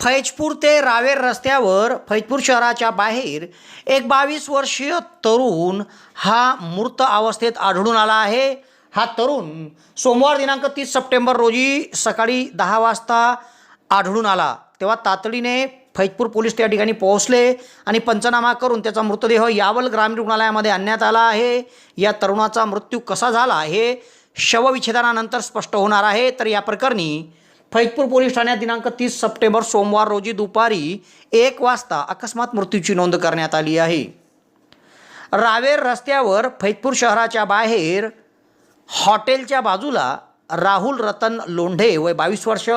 फैजपूर ते रावेर रस्त्यावर फैजपूर शहराच्या बाहेर एक बावीस वर्षीय तरुण हा मृत अवस्थेत आढळून आला आहे. हा तरुण सोमवार दिनांक तीस सप्टेंबर रोजी सकाळी दहा वाजता आढळून आला. तेव्हा तातडीने फैजपूर पोलीस त्या ठिकाणी पोहोचले आणि पंचनामा करून त्याचा मृतदेह यावल ग्रामीण रुग्णालयामध्ये आणण्यात आला आहे. या तरुणाचा मृत्यू कसा झाला हे शवविच्छेदनानंतर स्पष्ट होणार आहे. तर या प्रकरणी फैजपूर पोलीस ठाण्यात दिनांक तीस सप्टेंबर सोमवार रोजी दुपारी एक वाजता अकस्मात मृत्यूची नोंद करण्यात आली आहे. रावेर रस्त्यावर फैजपूर शहराच्या बाहेर हॉटेलच्या बाजूला राहुल रतन लोंढे वय बावीस वर्ष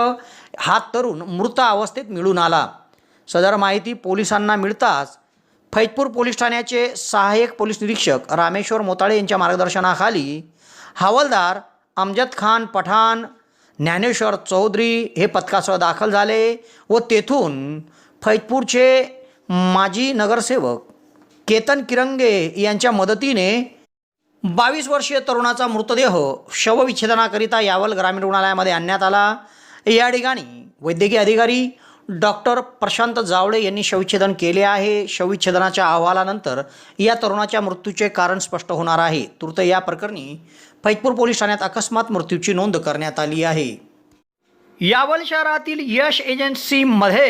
हा तरुण मृत अवस्थेत मिळून आला. सदर माहिती पोलिसांना मिळताच फैजपूर पोलीस ठाण्याचे सहाय्यक पोलीस निरीक्षक रामेश्वर मोताळे यांच्या मार्गदर्शनाखाली हवालदार अमजद खान पठाण ज्ञानेश्वर चौधरी हे पथकासह दाखल झाले व तेथून फैजपूरचे माजी नगरसेवक केतन किरंगे यांच्या मदतीने बावीस वर्षीय तरुणाचा मृतदेह शवविच्छेदनाकरिता यावल ग्रामीण रुग्णालयामध्ये आणण्यात आला. या ठिकाणी वैद्यकीय अधिकारी डॉक्टर प्रशांत जावळे यांनी शवविच्छेदन केले आहे. शवविच्छेदनाच्या अहवालानंतर या तरुणाच्या मृत्यूचे कारण स्पष्ट होणार आहे. तूर्त या प्रकरणी फैजपूर पोलीस ठाण्यात अकस्मात मृत्यूची नोंद करण्यात आली आहे. यावल शहरातील यश एजन्सीमध्ये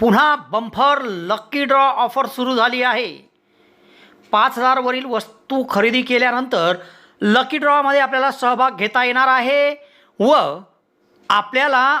पुन्हा बंफर लक्की ड्रॉ ऑफर सुरू झाली आहे. पाच हजारवरील वस्तू खरेदी केल्यानंतर लकी ड्रॉमध्ये आपल्याला सहभाग घेता येणार आहे व आपल्याला